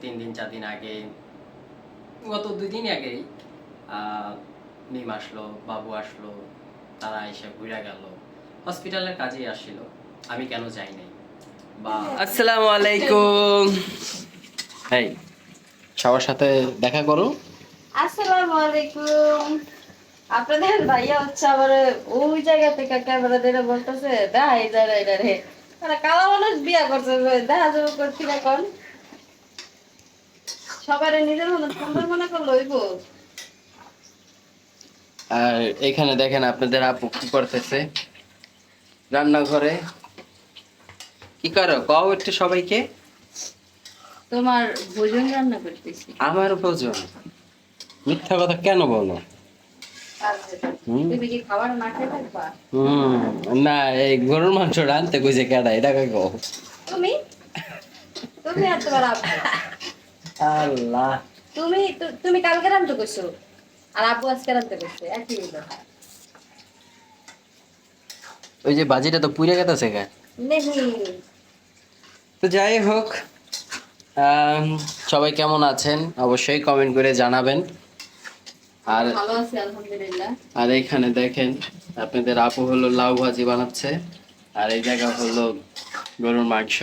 তিন দিন চার দিন আগে গত দুই দিন আগেই মিম আসলো বাবু আসলো তারা এসে ঘুরে গেল। হসপিটালের কাজেই আসছিল। আমি কেন যাই নাই? বা আসসালামু আলাইকুম। এই সবার সাথে দেখা করো। আসসালামু আলাইকুম। আপনাদের ভাইয়া হচ্ছে আবার ওই জায়গা থেকে ক্যামেরা দিয়ে বলতেছে দেখা যায় এটা রে কালা মানুষ বিয়া করছে দেখা যাবে করছি এখন সবার নিজের সুন্দর মনে করল হইব। আর এখানে দেখেন আপনাদের আপু কি করতেছে। রান্নাঘরে। কি করো? কও একটু সবাইকে। তোমার ভোজন রান্না করতেছি। আমার ভোজন? মিথ্যা কথা কেন বলো? হুম? তুমি কি খাবার না এই গরুর মাংস রানতে কইছে কেডা এটা তুমি? তুমি আর তোমার আব্বু আল্লাহ। তুমি তুমি কালকে রান্না করছ? আর আব্বু আজকে রান্না করছে একই ওই যে বাজিটা তো পুড়ে গেছে গা। তো যাই হোক সবাই কেমন আছেন? অবশ্যই কমেন্ট করে জানাবেন। আর আর এখানে দেখেন আপনাদের আপু হলো লাউ ভাজি বানাচ্ছে আর এই জায়গা হলো গরুর মাংস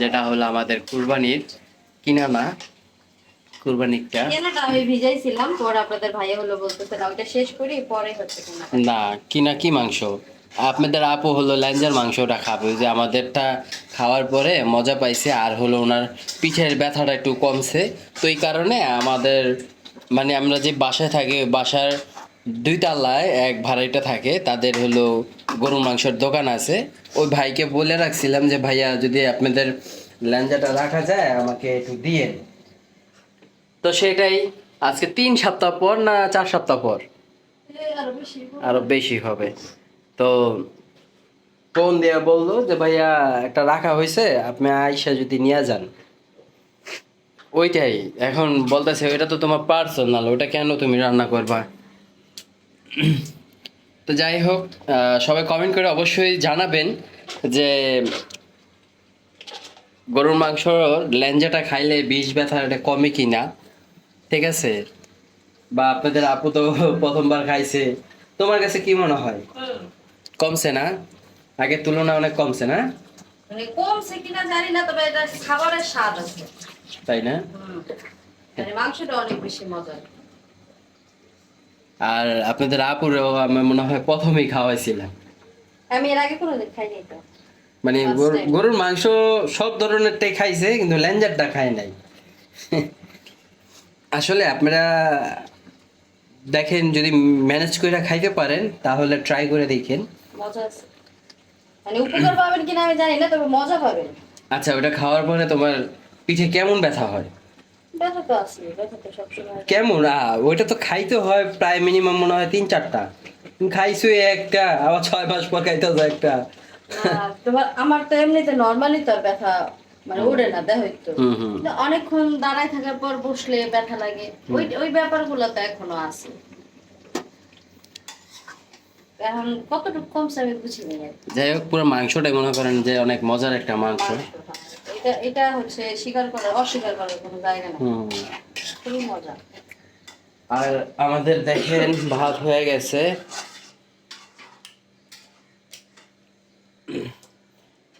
যেটা হলো আমাদের কুরবানির কিনা না কুরবানিরটা কেনাটা আমি ভিজাইছিলাম পর আপনাদের ভাইয়া হলো বলতেছে না শেষ করি পরে হচ্ছে কেনা। না কিনা কি মাংস? আপনাদের আপু হলো ল্যাঞ্জার মাংসটা খাবে। যে আমাদেরটা খাওয়ার পরে মজা পাইছে আর হলো ওনার পিঠের ব্যথাটা একটু কমছে। তো এই কারণে আমাদের মানে আমরা যে বাসায় থাকি বাসার দুই তলায় এক ভাড়াইটা থাকে তাদের হলো গরুর মাংসের দোকান আছে। ওই ভাইকে বলে রাখছিলাম যে ভাইয়া যদি আপনাদের ল্যাঞ্জাটা রাখা যায় আমাকে একটু দিয়ে তো সেটাই, আজকে তিন সপ্তাহ পর না চার সপ্তাহ পর? আরও বেশি হবে। তো ফোন দিয়ে বলল যে, ভাইয়া, একটা রাখা হয়েছে আপনি আইসা যদি নিয়ে যান। ওইটাই, এখন বলতেছে, ওইটা তো তোমার পার্সোনাল ওটা কেন তুমি রান্না করবা? তো যাই হোক সবাই কমেন্ট করে অবশ্যই জানাবেন যে, গরুর মাংস ল্যাঞ্জাটা খাইলে বিষ ব্যথাটা কমে কি না ঠিক আছে? বা আপনাদের আপু তো প্রথমবার খাইছে। তোমার কাছে কি মনে হয়? কমছে না? আগের তুলনায় অনেক কমছে না? মানে কমছে কিনা জানি না তবে এটা খাবারের স্বাদ আছে। তাই না? মানে মাংসটা অনেক বেশি মজার। আর আপনাদের আপুরেও আমার মনে হয় প্রথমেই খাওয়াইছিলাম। আমি এর আগে কোনোদিন খাইনি তো। মানে. গরুর মাংস সব ধরনেরটাই খাইছে কিন্তু ল্যাঞ্জারটা খায় নাই। আসলে আপনারা দেখেন যদি ম্যানেজ করে খাইতে পারেন তাহলে ট্রাই করে দেখেন। মজা আছে। মানে উপকার পাবেন কিনা আমি জানি না তবে মজা পাবেন। আচ্ছা ওটা খাওয়ার পরে তোমার পিঠে কেমন ব্যথা হয়? ব্যথা তো আছে ব্যথা তো সবসময় কেমন? ওইটা তো খাইতে হয় প্রায় মিনিমাম মনে হয় তিন চারটা। খাইছো একটা আবার ছয় মাস পর খাইতে হবে একটা। তোমার আমার তো এমনিতে নর্মালি তো ব্যথা মানে না অনেকক্ষণ দাঁড়ায় থাকার পর বসলে ব্যথা লাগে। ওই ওই ব্যাপারগুলো তো এখনও আছে। এখন কতটুকু কমছে আমি আর যাই হোক পুরো মাংসটাই মনে করেন যে অনেক মজার একটা মাংস। এটা এটা হচ্ছে স্বীকার করার অস্বীকার করার কোনো জায়গা না খুবই মজা। আর আমাদের দেখেন ভাত হয়ে গেছে।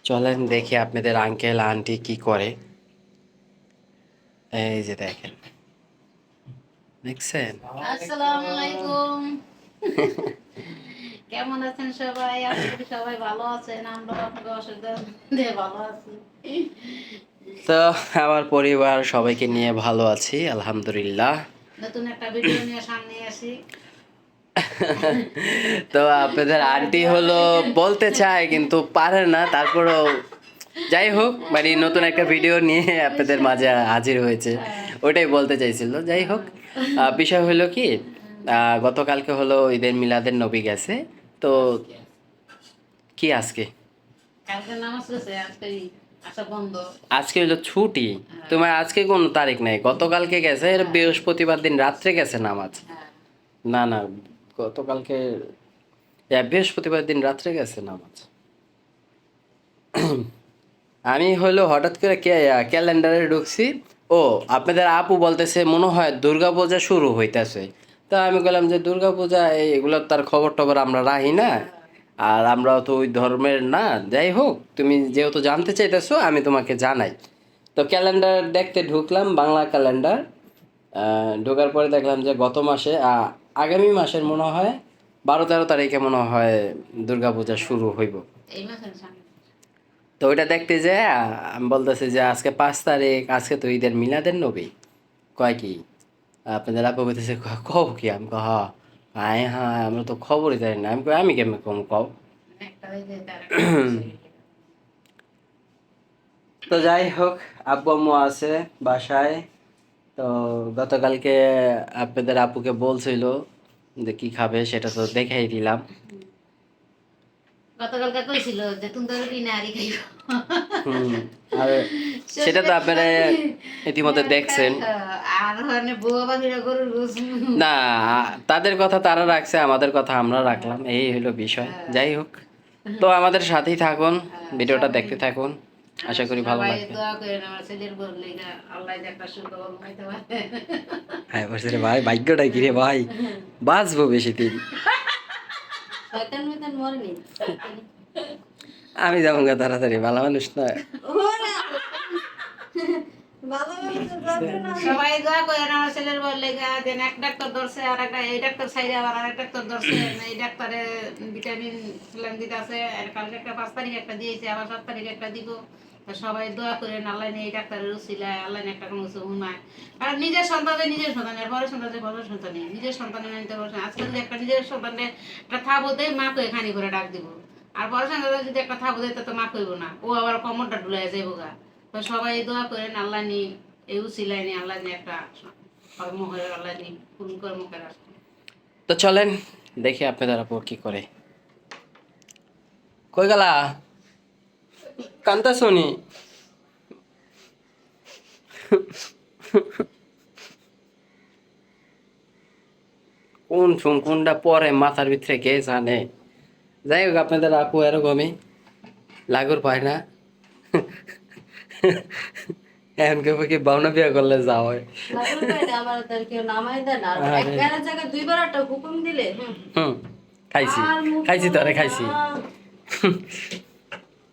চলেন দেখি আপনাদের আঙ্কেল আন্টি কি করে। এই যে দেখেন। দেখছেন? আসসালামু আলাইকুম। কেমন আছেন সবাই? সবাই ভালো আছেন। আমরা আপনাদের অসুবিধা ভালো আছি। তো আমার পরিবার সবাইকে নিয়ে ভালো আছি আলহামদুলিল্লাহ। নতুন একটা ভিডিও নিয়ে সামনে আসি। তো আপনাদের আন্টি হলো বলতে চায় কিন্তু পারে না। তারপরেও যাই হোক মানে নতুন একটা ভিডিও নিয়ে আপনাদের মাঝে হাজির হয়েছে। ওটাই বলতে চাইছিল। যাই হোক বিষয় হলো কি গতকালকে হলো ঈদের মিলাদের নবী গেছে। তো কি আজকে? পড়ছে আজকে হলো ছুটি। তোমার আজকে কোনো তারিখ নাই? গতকালকে গেছে এর বৃহস্পতিবার দিন রাত্রে গেছে নামাজ। হ্যাঁ। না না গতকালকে হ্যাঁ, বৃহস্পতিবার দিন রাত্রে গেছে নামাজ। আমি হলো হঠাৎ করে ক্যালেন্ডারে ঢুকছি। ও আপনাদের আপু বলতেছে মনে হয় দুর্গা পূজা শুরু হইতেছে। তা আমি বললাম যে দুর্গা পূজা এই- এগুলোর তার খবর টবর আমরা রাখি না। আর আমরা তো ওই ধর্মের না। যাই হোক তুমি যেহেতু জানতে চাইতেছো আমি তোমাকে জানাই। তো ক্যালেন্ডার দেখতে ঢুকলাম বাংলা ক্যালেন্ডার। ঢোকার পরে দেখলাম যে গত মাসে আগামী মাসের মনে হয় বারো তেরো তারিখে মনে হয় দুর্গা পূজা শুরু হইব। তো ওইটা দেখতে যে আমি বলতেছি যে আজকে পাঁচ তারিখ আজকে তো ঈদের মিলাদের নবী। কয় কি? আপনাদের আপু বলতেছে কব কি? আমি কহ হ্যাঁ হ্যাঁ আমরা তো খবরই জানি না। আমি কই, আমি কেমন কম একটা তো যাই হোক আব্বু আম্মু আছে বাসায়। তো গতকালকে আপনাদের আপুকে বলছিল যে কি খাবে সেটা তো দেখাই দিলাম গতকালকে কইছিল যে তুমি তো রুটি নারী খাইব আর সেটা তো আপনারা ইতিমধ্যে দেখছেন। আর মানে বউ বাকিরা গরুর না তাদের কথা তারা রাখছে আমাদের কথা আমরা রাখলাম এই হলো বিষয়। যাই হোক। তো আমাদের সাথেই থাকুন ভিডিওটা দেখতে থাকুন। আশা করি ভালো সবাই লাগবে। দোয়া করেন আমার ছেলের বউ লেগা আল্লাহ পাইতে পারে। হ্যাঁ ভাই ভাগ্যটাই কি রে ভাই? বাঁচবো বেশি দিন শয়তান ময়তান মরেনি। আমি যেমন গা তাড়াতাড়ি ভালো মানুষ না। সবাই দোয়া করেন আমার ছেলের বউ লেগা দেন এক ডাক্তার ধরছে আর একটা এই ডাক্তার সাইডে আবার আরেক ডাক্তার ধরছে। এই ডাক্তারে ভিটামিন দিতে আছে আর কালকে একটা পাঁচ তারিখ একটা দিয়েছে আবার সাত তারিখ একটা দিব। সবাই দোয়া করেন, আল্লাহ নিয়ে ডাক্তারের উচিলায় আল্লাহ নিয়ে একটা কোনো কিছু উন্নয় কারণ নিজের সন্তানের নিজের সন্তান আর পরের সন্তানের পরের সন্তানই নিজের সন্তানের নিতে পারছেন আজকে যদি একটা নিজের সন্তানের একটা থাবো দেয় মাকে এখানে করে ডাক দিব। আর পরের সন্তানের যদি একটা থাবো দেয় তো মা কইব না, ও আবার কমরটা ডুলাই যাইব গা। তো সবাই দোয়া করেন, আল্লাহ নি এই উচিলায় নিয়ে, আল্লাহ নিয়ে একটা কর্ম হয়ে, আল্লাহ নি পূর্ণ কর্ম করে তো চলেন, দেখি আপনাদের আপু কি করে। কই গেলা? কান্তা শুনি কোন শুন কোনটা পরে মাথার ভিতরে কে জানে? যাই হোক আপনাদের আপু এরকমই। লাগুর পায় না। এখন কেউ কি বাউনা বিয়া করলে যা হয় হুম। খাইছি। খাইছি তো খাইছি।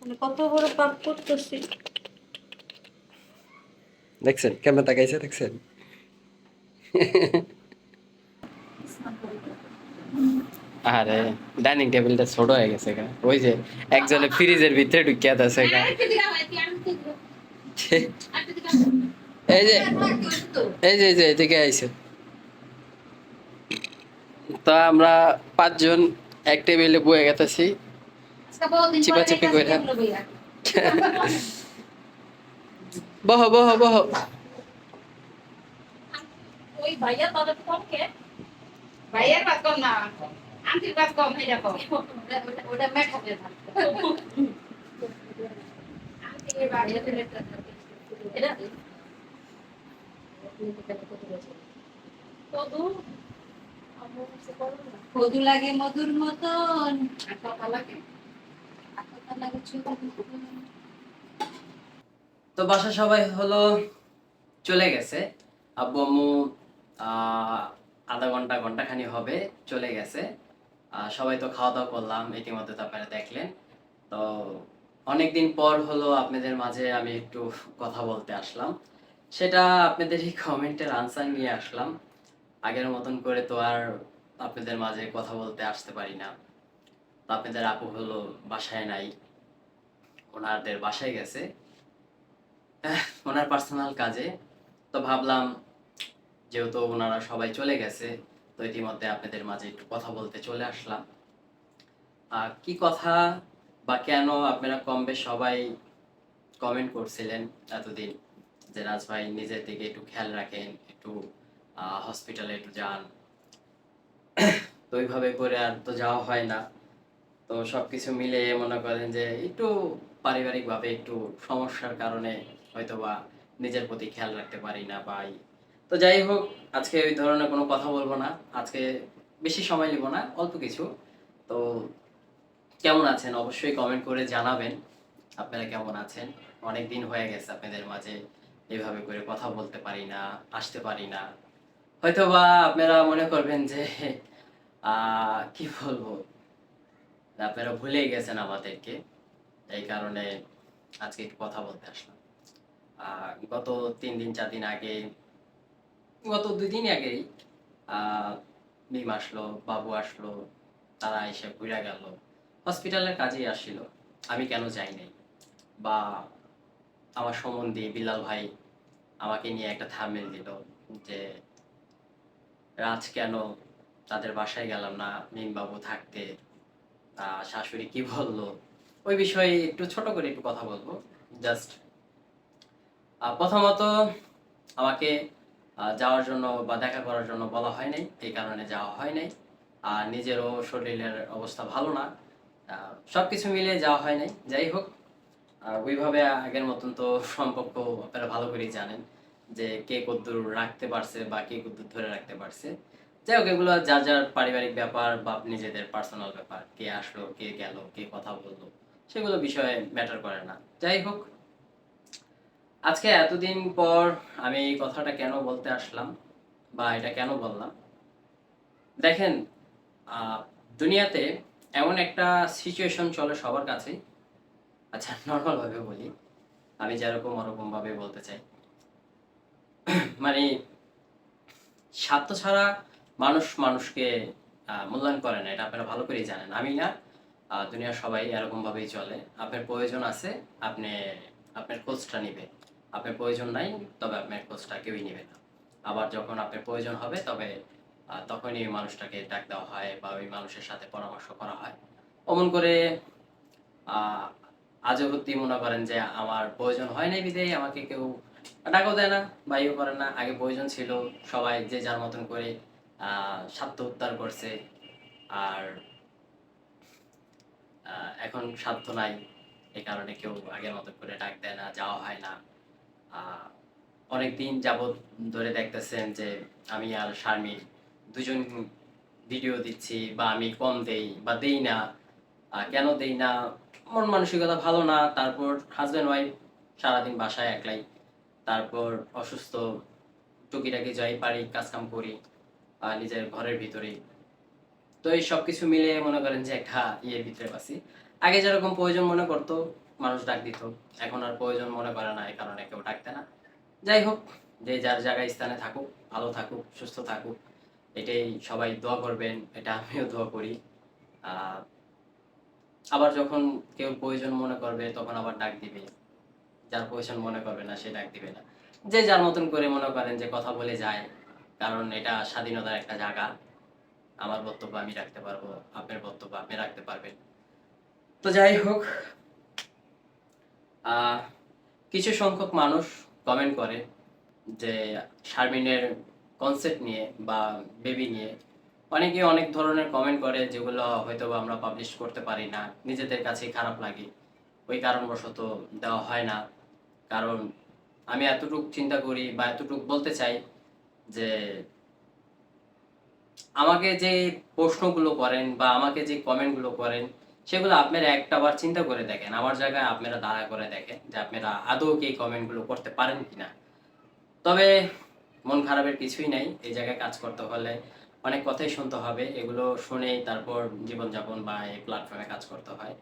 মানে কত বড় পাপ করতেছি। দেখছেন কেমন তাকাইছে দেখছেন? আরে ডাইনিং টেবিলটা ছোট হয়ে গেছে গা। ওই যে একজনে ফ্রিজের ভিতরে ঢুকিয়া আছে গা। এই যে এই যে এই যে এদিকে আইছে। তো আমরা পাঁচজন এক টেবিলে বয়ে গেতেছি। চিপাচিপি কইরা। বহ বহ বহ। ওই ভাইয়া তাদের কম কে? ভাইয়ের বাদ কম না আন্টির বাদ কম এটা কম ওটা- এটা? মধু লাগে মধুর মতন। কথা লাগে কথা লাগে ছুটির মতন। তো বাসা সবাই হলো চলে গেছে। আব্বু, আম্মু আধা ঘণ্টা, ঘন্টাখানি হবে, চলে গেছে। সবাই তো খাওয়া দাওয়া করলাম, ইতিমধ্যে তো আপনারা দেখলেন। তো অনেকদিন পর হলো আপনাদের মাঝে আমি একটু কথা বলতে আসলাম। সেটা আপনাদের এই কমেন্টের আনসার নিয়ে আসলাম। আগের মতন করে তো আর আপনাদের মাঝে কথা বলতে আসতে পারি না। আপনাদের আপু হলো বাসায় নাই, ওনাদের বাসায় গেছে। ওনার পার্সোনাল কাজে। তো ভাবলাম, যেহেতু ওনারা সবাই চলে গেছে, তো ইতিমধ্যে আপনাদের মাঝে একটু কথা বলতে চলে আসলাম। আর কি কথা বা কেন আপনারা কম বেশ সবাই কমেন্ট করছিলেন এতদিন? যে রাজ ভাই নিজের দিকে একটু খেয়াল রাখেন, একটু হসপিটালে একটু যান। তো ওইভাবে করে আর তো যাওয়া হয় না। তো সবকিছু মিলে মনে করেন যে একটু পারিবারিকভাবে একটু সমস্যার কারণে হয়তোবা নিজের প্রতি খেয়াল রাখতে পারি না বা তো যাই হোক, আজকে ওই ধরনের কোনো কথা বলব না। আজকে বেশি সময় নেব না, অল্প কিছু। তো কেমন আছেন? অবশ্যই কমেন্ট করে জানাবেন। আপনারা কেমন আছেন? অনেক দিন হয়ে গেছে আপনাদের মাঝে এইভাবে করে কথা বলতে পারি না, আসতে পারি না। হয়তো বা আপনারা মনে করবেন যে কি বলব? আপনারা ভুলেই গেছেন আমাদেরকে। এই কারণে আজকে একটু কথা বলতে আসলাম। গত তিন দিন, চার দিন আগে, গত দুই দিন আগেই মিম আসলো, বাবু আসলো, তারা এসে ঘুরে গেল। হসপিটালের কাজেই আসছিল। আমি কেন যাই নাই? বা আমার সম্বন্ধে বিলাল ভাই আমাকে নিয়ে একটা থামেল দিল যে, রাজ কেন তাদের বাসায় গেলাম না? মিম বাবু থাকতে শাশুড়ি কি বলল? ওই বিষয়ে একটু ছোট করে একটু কথা বলব। জাস্ট প্রথমত আমাকে যাওয়ার জন্য বা দেখা করার জন্য বলা হয় নাই, এই কারণে যাওয়া হয় নাই। আর নিজেরও শরীরের অবস্থা ভালো না। সব কিছু মিলিয়ে যাওয়া হয় নাই। যাই হোক ওইভাবে আগের মতন তো সম্পর্ক আপনারা ভালো করেই জানেন যে কে কদ্দূর রাখতে পারছে বা কে কদ্দূর ধরে রাখতে পারছে। যাই হোক, এগুলো যা যার পারিবারিক ব্যাপার বা নিজেদের পার্সোনাল ব্যাপার, কে আসলো, কে গেল, কে কথা বলল, সেগুলো বিষয়ে ম্যাটার করে না। যাই হোক, আজকে এতদিন পর আমি এই কথাটা কেন বলতে আসলাম বা এটা কেন বললাম? দেখেন দুনিয়াতে এমন একটা সিচুয়েশন চলে সবার কাছেই। আচ্ছা নর্মাল ভাবে বলি, আমি যেরকম ওরকম ভাবে বলতে চাই। মানে স্বার্থ ছাড়া মানুষ মানুষকে মূল্যায়ন করে না এটা আপনারা ভালো করেই জানেন। আমি না দুনিয়ার সবাই এরকম ভাবেই চলে। আপনার প্রয়োজন আছে আপনি আপনার খোঁজটা নিবে আপনার প্রয়োজন নাই তবে আপনার খোঁজটা কেউই নেবে না। আবার যখন আপনার প্রয়োজন হবে তবে তখনই ওই মানুষটাকে ডাক দেওয়া হয় বা ওই মানুষের সাথে পরামর্শ করা হয়। অমন করে আহ, আজও সত্যি মনে করেন যে আমার প্রয়োজন হয় নাই বিদেয় আমাকে কেউ ডাকও দেয় না বা ইয়ে করে না। আগে প্রয়োজন ছিল সবাই যে যার মতন করে আহ, উদ্ধার করছে। আর এখন স্বার্থ নাই। এই কারণে কেউ আগের মতো করে ডাক দেয় না যাওয়া হয় না। আহ, অনেক দিন যাবৎ ধরে দেখতেছেন যে আমি আর শারমিন দুজন ভিডিও দিচ্ছি বা আমি কম দেই বা দেই না। কেন দেই না? মন মানসিকতা ভালো না। তারপর হাজব্যান্ড ওয়াইফ সারাদিন বাসায় একলাই। তারপর অসুস্থ টুকিটাকি যাই পারি কাজকাম করি। নিজের ঘরের ভিতরেই। তো এই সব কিছু মিলে মনে করেন যে একটা ইয়ের ভিতরে আছি আগে যেরকম প্রয়োজন মনে করতো, মানুষ ডাক দিত। এখন আর প্রয়োজন মনে করে না, এই কারণে কেউ ডাকতে না। যাই হোক, যে যার জায়গায় স্থানে থাকুক, ভালো থাকুক, সুস্থ থাকুক, এটাই সবাই দোয়া করবেন, এটা আমিও দোয়া করি। আবার যখন কেউ প্রয়োজন মনে করবে, তখন আবার ডাক দিবে। যার প্রয়োজন মনে করবে না, সে ডাক দিবে না। যে যার মতন করে মনে করেন যে কথা বলে যায় কারণ এটা স্বাধীনতার একটা জায়গা। আমার বক্তব্য আমি রাখতে পারব, আপনার বক্তব্য আপনি রাখতে পারবেন। তো যাই হোক কিছু সংখ্যক মানুষ কমেন্ট করে যে শারমিনের কনসেপ্ট নিয়ে বা বেবি নিয়ে। অনেকে অনেক ধরনের কমেন্ট করে যেগুলো হয়তো আমরা পাবলিশ করতে পারি না, নিজেদের কাছেই খারাপ লাগে। ওই কারণবশত দেওয়া হয় না। কারণ আমি এতটুকু চিন্তা করি বা এতটুকু বলতে চাই যে আমাকে যে প্রশ্নগুলো করেন বা আমাকে যে কমেন্টগুলো করেন, সেগুলো আপনারা একটা বার চিন্তা করে দেখেন। আমার জায়গায় আপনারা দাঁড়া করে দেখেন যে আপনারা আদৌ কি কমেন্টগুলো করতে পারেন কিনা। তবে মন খারাপের কিছুই নাই। এই জায়গায় কাজ করতে হলে অনেক কথাই শুনতে হবে। এগুলো শুনেই তারপর জীবনযাপন বা এই প্ল্যাটফর্মে কাজ করতে হয়।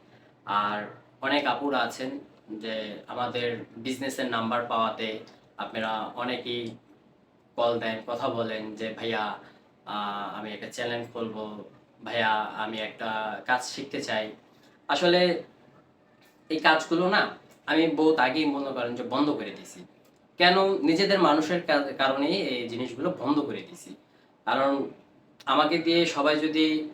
আর অনেক আপুরা আছেন যে আমাদের বিজনেসের নাম্বার পাওয়াতে আপনারা অনেকেই কল দেন, কথা বলেন যে, ভাইয়া আমি একটা চ্যানেল খুলবো ভাইয়া, আমি একটা কাজ শিখতে চাই। আসলে এই কাজগুলো না, আমি বহুত আগেই মনে করেন যে, বন্ধ করে দিছি কেন? নিজেদের মানুষের কা- কারণেই এই জিনিসগুলো বন্ধ করে দিছি কারণ আমাকে দিয়ে সবাই যদি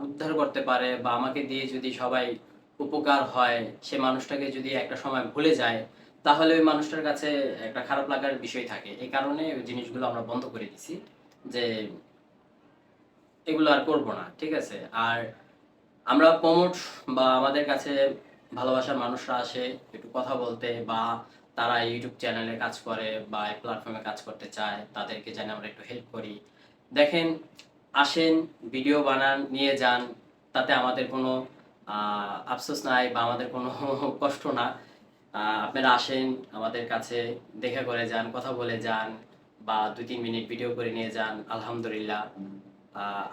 উদ্ধার করতে পারে বা আমাকে দিয়ে যদি সবাই উপকার হয়, সে মানুষটাকে যদি একটা সময় ভুলে যায় তাহলে ওই মানুষটার কাছে একটা খারাপ লাগার বিষয় থাকে। এই কারণে ওই জিনিসগুলো আমরা বন্ধ করে দিছি যে এগুলো আর করব না, ঠিক আছে? আর আমরা প্রমোট বা আমাদের কাছে ভালোবাসার মানুষরা আসে, একটু কথা বলতে বা তারা ইউটিউব চ্যানেলে কাজ করে বা এই প্ল্যাটফর্মে কাজ করতে চায়, তাদেরকে যেন আমরা একটু হেল্প করি। দেখেন, আসেন ভিডিও বানান, নিয়ে যান, তাতে আমাদের কোনো আফসোস নাই বা আমাদের কোনো কষ্ট না। আপনারা আসেন আমাদের কাছে, দেখা করে যান, কথা বলে যান, বা দুই তিন মিনিট ভিডিও করে নিয়ে যান, আলহামদুলিল্লাহ।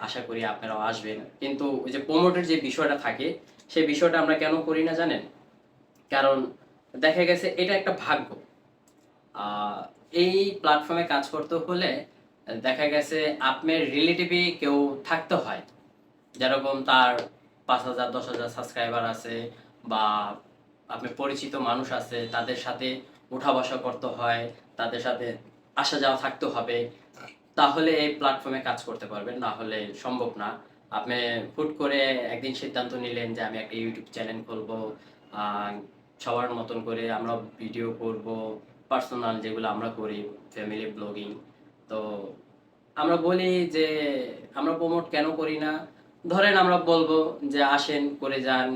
আশা করি আপনারাও আসবেন। কিন্তু ওই যে প্রমোটের যে বিষয়টা থাকে, সেই বিষয়টা আমরা কেন করি না জানেন? কারণ দেখা গেছে এটা একটা ভাগ্য। এই প্ল্যাটফর্মে কাজ করতে হলে দেখা গেছে আপনার রিলেটিভই কেউ থাকতে হয়। যেরকম তার পাঁচ হাজার, দশ হাজার সাবস্ক্রাইবার আছে, বা আপনার পরিচিত মানুষ আছে তাদের সাথে উঠা বসা করতে হয় তাদের সাথে আসা যাওয়া থাকতে হবে তাহলে এই প্ল্যাটফর্মে কাজ করতে পারবেন না হলে সম্ভব না। আপনি হুট করে একদিন সিদ্ধান্ত নিলেন যে আমি একটা ইউটিউব চ্যানেল আহ, সবার মতন করে আমরা ভিডিও করব পার্সোনাল যেগুলো আমরা করি ফ্যামিলি ব্লগিং তো আমরা বলি যে আমরা প্রমোট কেন করি না? ধরেন আমরা বলব যে আসেন করে যান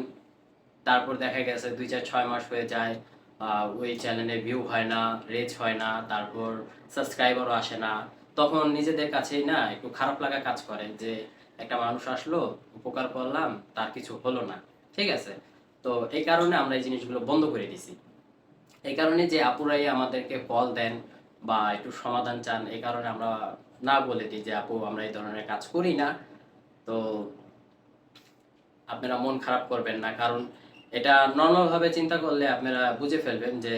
তারপর দেখা গেছে দুই চার ছয় মাস হয়ে যায় ওই চ্যানেলে ভিউ হয় না রেচ হয় না, তারপর সাবস্ক্রাইবারও আসে না। তখন নিজেদের কাছেই না একটু খারাপ লাগা কাজ করে যে একটা মানুষ আসলো, উপকার করলাম, তার কিছু হলো না। ঠিক আছে? তো এই কারণে আমরা এই জিনিসগুলো বন্ধ করে দিছি। এই কারণে যে আপুরাই আমাদেরকে কল দেন বা একটু সমাধান চান, এই কারণে আমরা না বলে দিই যে, আপু, আমরা এই ধরনের কাজ করি না। তো আপনারা মন খারাপ করবেন না, কারণ এটা নর্মাল ভাবে চিন্তা করলে আপনারা বুঝে ফেলবেন যে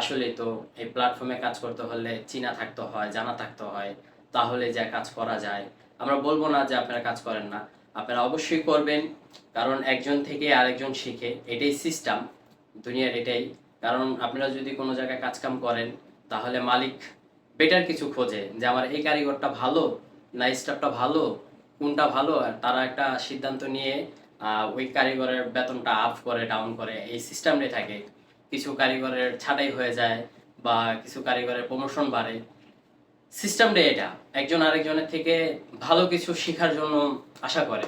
আসলে তো এই প্ল্যাটফর্মে কাজ করতে হলে চিনা থাকতে হয়, জানা থাকতে হয়, তাহলে যা কাজ করা যায়। আমরা বলব না যে আপনারা কাজ করেন না, আপনারা অবশ্যই করবেন, কারণ একজন থেকে আরেকজন শিখে, এটাই সিস্টেম দুনিয়ার এটাই। কারণ আপনারা যদি কোনো জায়গায় কাজকাম করেন, তাহলে মালিক বেটার কিছু খোঁজে যে আমার এই কারিগরটা ভালো না স্টাফটা ভালো, কোনটা ভালো, আর তারা একটা সিদ্ধান্ত নিয়ে ওই কারিগরের বেতনটা আপ করে ডাউন করে, এই সিস্টেমটাই থাকে। কিছু কারিগরের ছাঁটাই হয়ে যায় বা কিছু কারিগরের প্রমোশন বাড়ে। সিস্টেমটাই এটা। একজন আরেকজনের থেকে ভালো কিছু শেখার জন্য আশা করে।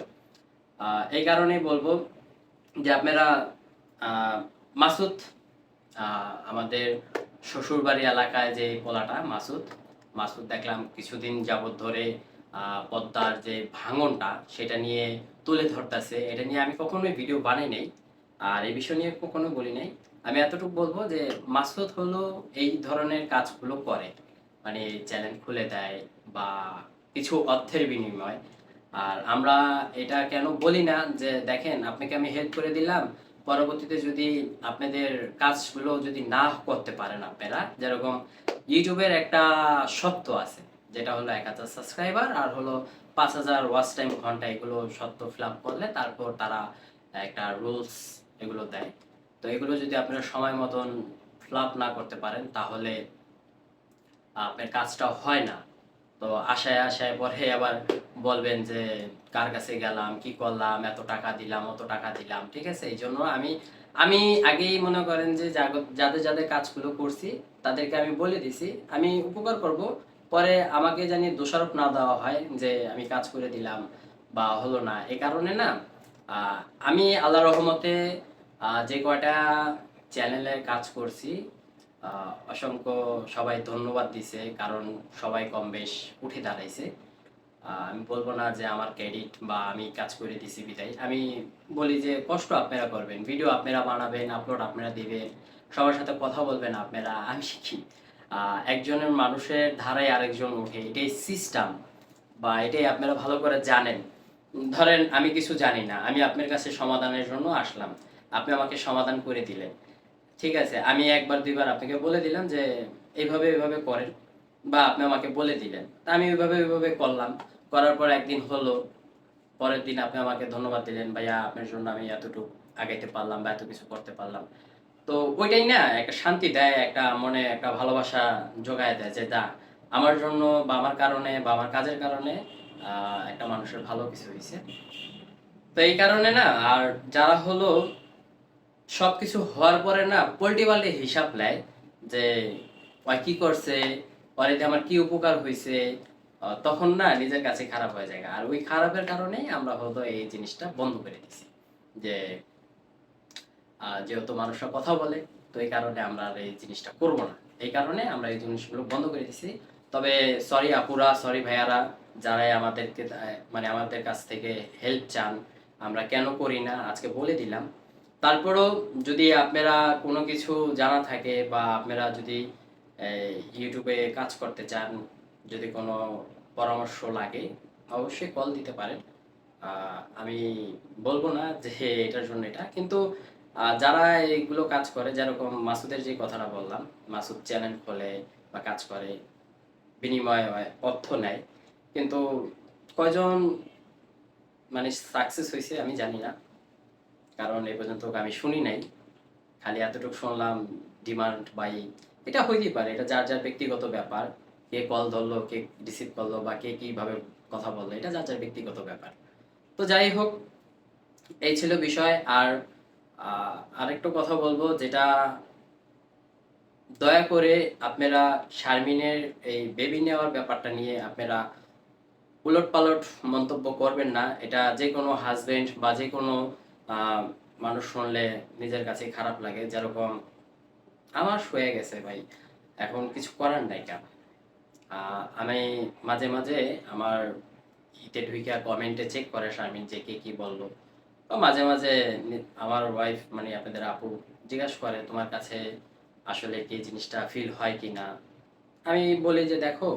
এই কারণেই বলব যে আপনারা মাসুদ আমাদের শ্বশুরবাড়ি এলাকায় যে পোলাটা, মাসুদ মাসুদ দেখলাম কিছুদিন যাবত ধরে পদ্মার যে ভাঙনটা, সেটা নিয়ে তুলে ধরতেছে। এটা নিয়ে আমি কখনোই ভিডিও বানাই নাই। আর এই বিষয় নিয়ে কখনো বলি নাই। আমি এতটুকু বলব যে, মাসুদ হলো এই ধরনের কাজগুলো করে। মানে চ্যানেল খুলে দেয় বা কিছু অর্থের বিনিময়। আর আমরা এটা কেন বলি না যে, দেখেন, আপনাকে আমি হেল্প করে দিলাম। পরবর্তীতে যদি আপনাদের কাজগুলো যদি না করতে পারেন আপনারা, যেরকম ইউটিউবের একটা সত্য আছে, যেটা হলো এক হাজার সাবস্ক্রাইবার আর হলো পাঁচ হাজার ওয়াচ টাইম ঘণ্টা এগুলো সত্য ফিল করলে তারপর তারা একটা রুলস এগুলো দেয়। তো এগুলো যদি আপনারা সময় মতন ফিল না করতে পারেন, তাহলে আপনার কাজটা হয় না। তো আশায় আশায় পরে আবার বলবেন যে, কার কাছে গেলাম? কি করলাম? এত টাকা দিলাম, অত টাকা দিলাম? ঠিক আছে? এই জন্য আমি আমি আগেই মনে করেন যে যাদের যাদের কাজগুলো করছি, তাদেরকে আমি বলে দিছি। আমি উপকার করব। পরে আমাকে জানি দোষারোপ না দেওয়া হয় যে আমি কাজ করে দিলাম বা হলো না। এ কারণে না আমি আল্লাহ রহমতে যে কয়টা চ্যানেলের কাজ করছি অসংখ্য সবাই ধন্যবাদ দিছে, কারণ সবাই কম বেশ উঠে দাঁড়াইছে। আমি বলব না যে আমার ক্রেডিট বা আমি কাজ করে দিছি বিদায়। আমি বলি যে কষ্ট আপনারা করবেন ভিডিও আপনারা বানাবেন আপলোড আপনারা দিবেন, সবার সাথে কথা বলবেন আপনারা, আমি শিখি। একজনের মানুষের ধারায় আরেকজন উঠে এটাই সিস্টেম বা এটাই আপনারা ভালো করে জানেন। ধরেন আমি কিছু জানি না, আমি আপনার কাছে সমাধানের জন্য আসলাম, আপনি আমাকে সমাধান করে দিলেন। ঠিক আছে, আমি একবার, দুইবার আপনাকে বলে দিলাম যে এইভাবে এইভাবে করেন বা আপনি আমাকে বলে দিলেন। তা আমি ওইভাবে ওইভাবে করলাম, করার পর একদিন হলো, পরের দিন আপনি আমাকে ধন্যবাদ দিলেন, ভাইয়া, আপনার জন্য আমি এতটুকু আগাইতে পারলাম বা এত কিছু করতে পারলাম। তো ওইটাই না, একটা শান্তি দেয়, একটা মনে একটা ভালোবাসা যোগায় দেয়, যে দা আমার জন্য বা আমার কারণে বা আমার কাজের কারণে একটা মানুষের ভালো কিছু হয়েছে তো এই কারণে না, আর যারা হলো, সবকিছু হওয়ার পরে না পোল্টি পাল্টি হিসাব নেয়, যে ওই কি করছে পরে যে আমার কি উপকার হয়েছে তখন না নিজের কাছে খারাপ হয়ে যায়। আর ওই খারাপের কারণেই আমরা হয়তো এই জিনিসটা বন্ধ করে দিছি, যে যেহেতু মানুষরা কথা বলে, তো এই কারণে আমরা আর এই জিনিসটা করব না। এই কারণে আমরা এই জিনিসগুলো বন্ধ করে দিছি। তবে সরি আপুরা সরি ভাইয়ারা, যারাই আমাদেরকে মানে আমাদের কাছ থেকে হেল্প চান, আমরা কেন করি না, আজকে বলে দিলাম। তারপরও যদি আপনারা কোনো কিছু জানা থাকে বা আপনারা যদি ইউটিউবে কাজ করতে চান, যদি কোনো পরামর্শ লাগে, অবশ্যই কল দিতে পারেন। আমি বলব না যে এটার জন্য এটা, কিন্তু যারা এইগুলো কাজ করে, যেরকম মাসুদের যে কথাটা বললাম, মাসুদ চ্যানেল খোলে বা কাজ করে, বিনিময়ে অর্থ নেয়। কিন্তু কয়জন মানে সাকসেস হয়েছে আমি জানি না। কারণ এই পর্যন্ত আমি শুনি নাই। খালি এতটুকু শুনলাম ডিমান্ড বাই এটা হইতেই পারে, এটা যার যার ব্যক্তিগত ব্যাপার। কে কল ধরলো, কে রিসিভ করল বা কে কীভাবে কথা বলল, এটা যার যার ব্যক্তিগত ব্যাপার। তো যাই হোক, এই ছিল বিষয়। আর আরেকটু কথা বলব, যেটা দয়া করে আপনারা শারমিনের এই বেবি নেওয়ার ব্যাপারটা নিয়ে আপনারা উলট পালট মন্তব্য করবেন না। এটা যে কোনো হাজবেন্ড বা যে কোনো মানুষ শুনলে নিজের কাছে খারাপ লাগে, যেরকম আমার হয়ে গেছে ভাই, এখন কিছু করার নাই কেন? আমি মাঝে মাঝে আমার ইতে ঢুইকা কমেন্টে চেক করে শারমিন যে কে কি বলল। তো মাঝে মাঝে আমার ওয়াইফ মানে আপনাদের আপু জিজ্ঞাসা করে তোমার কাছে আসলে কি জিনিসটা ফিল হয় কি না আমি বলি যে, দেখো,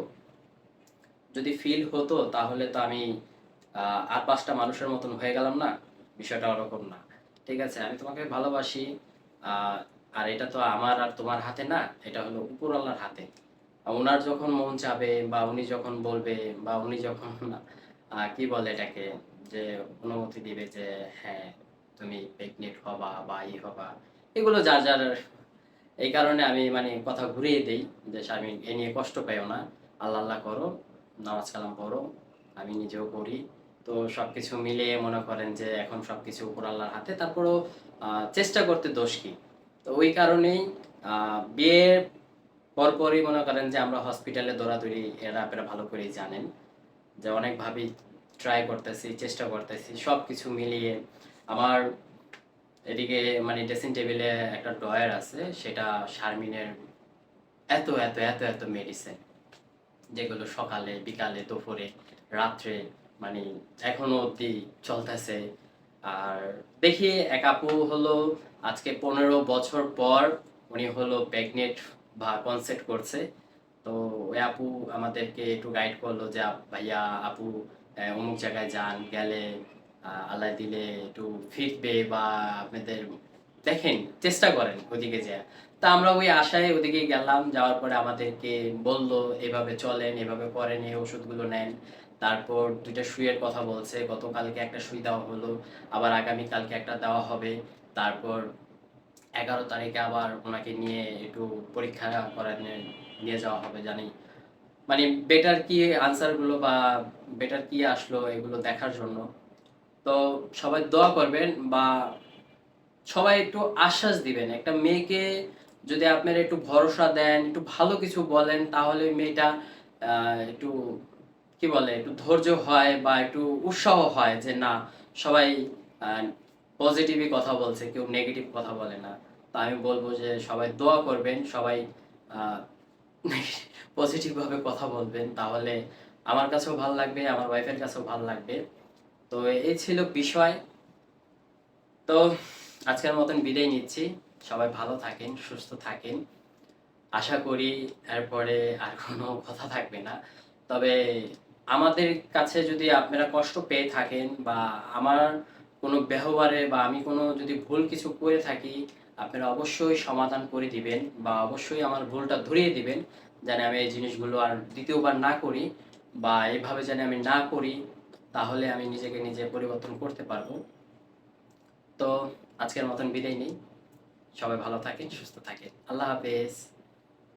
যদি ফিল হতো তাহলে তো আমি আর পাঁচটা মানুষের মতন হয়ে গেলাম না, বিষয়টা ওরকম না। ঠিক আছে, আমি তোমাকে ভালোবাসি আর এটা তো আমার আর তোমার হাতে না, এটা হলো উপরওয়ালার হাতে। ওনার যখন মন চাবে বা উনি যখন বলবে বা উনি যখন কি বলে এটাকে যে অনুমতি দিবে যে হ্যাঁ তুমি প্রেগনেন্ট হবা বা ই হবা, এগুলো যার যার এই কারণে আমি মানে কথা ঘুরিয়ে দেই যে আমি এ নিয়ে কষ্ট পাইও না। আল্লাহ আল্লাহ করো, নামাজ কালাম পড়ো, আমি নিজেও করি তো সবকিছু মিলিয়ে মনে করেন যে, এখন সবকিছু উপর আল্লাহর হাতে। তারপরও চেষ্টা করতে দোষ কি? তো ওই কারণেই বিয়ের পরপরই মনে করেন যে, আমরা হসপিটালে দৌড়াদৌড়ি এরা আপনারা ভালো করেই জানেন। যে অনেকভাবেই ট্রাই করতেছি, চেষ্টা করতেছি সব কিছু মিলিয়ে। আমার এদিকে মানে ড্রেসিং টেবিলে একটা ড্রয়ার আছে, সেটা শারমিনের এত এত এত এত মেডিসিন যেগুলো সকালে, বিকালে, দুপুরে, রাত্রে মানে এখনও অবধি চলতেছে। আর দেখি, এক আপু হলো আজকে পনেরো বছর পর উনি হলো প্রেগনেন্ট বা কনসেপ্ট করছে। তো ওই আপু আমাদেরকে একটু গাইড করল যে ভাইয়া, আপু অমুক জায়গায় যান, গেলে আল্লাহ দিলে একটু ফিরবে বা আপনাদের দেখেন, চেষ্টা করেন ওদিকে যে তা আমরা ওই আশায় ওদিকে গেলাম, যাওয়ার পরে আমাদেরকে বলল, এভাবে চলেন, এভাবে করেন, এই ওষুধগুলো নেন। তারপর দুইটা সুইয়ের কথা বলছে, গতকালকে একটা সুই দেওয়া হলো, আবার আগামী কালকে একটা দেওয়া হবে। তারপর এগারো তারিখে আবার ওনাকে নিয়ে একটু পরীক্ষা করানো নিয়ে যাওয়া হবে, জানি। মানে বেটার কি আনসারগুলো বা বেটার কি আসলো এগুলো দেখার জন্য। তো সবাই দোয়া করবেন বা সবাই একটু আশ্বাস দিবেন। একটা মেয়েকে যদি আপনারা একটু ভরসা দেন, একটু ভালো কিছু বলেন, তাহলে মেয়েটা একটু কি বলে, একটু ধৈর্য হয় বা একটু উৎসাহ হয় যে না, সবাই পজিটিভই কথা বলছে, কেউ নেগেটিভ কথা বলে না। তো আমি বলব যে সবাই দোয়া করবেন, সবাই পজিটিভ ভাবে কথা বলবেন, তাহলে আমার কাছেও ভালো লাগবে, আমার ওয়াইফের কাছেও ভালো লাগবে। তো এই ছিল বিষয়। তো আজকের মতন বিদায় নিচ্ছি। সবাই ভালো থাকেন, সুস্থ থাকেন। আশা করি এরপরে আর কোনো কথা থাকবে না। তবে আমাদের কাছে যদি আপনারা কষ্ট পেয়ে থাকেন বা আমার কোনো ব্যবহারে বা আমি কোনো যদি ভুল কিছু করে থাকি আপনারা অবশ্যই সমাধান করে দিবেন বা অবশ্যই আমার ভুলটা ধরিয়ে দিবেন, যেন আমি এই জিনিসগুলো আর দ্বিতীয়বার না করি বা এভাবে যেন আমি না করি, তাহলে আমি নিজেকে নিজে পরিবর্তন করতে পারব। তো আজকের মতন বিদায় নেই। সবাই ভালো থাকেন, সুস্থ থাকেন। আল্লাহ হাফেজ।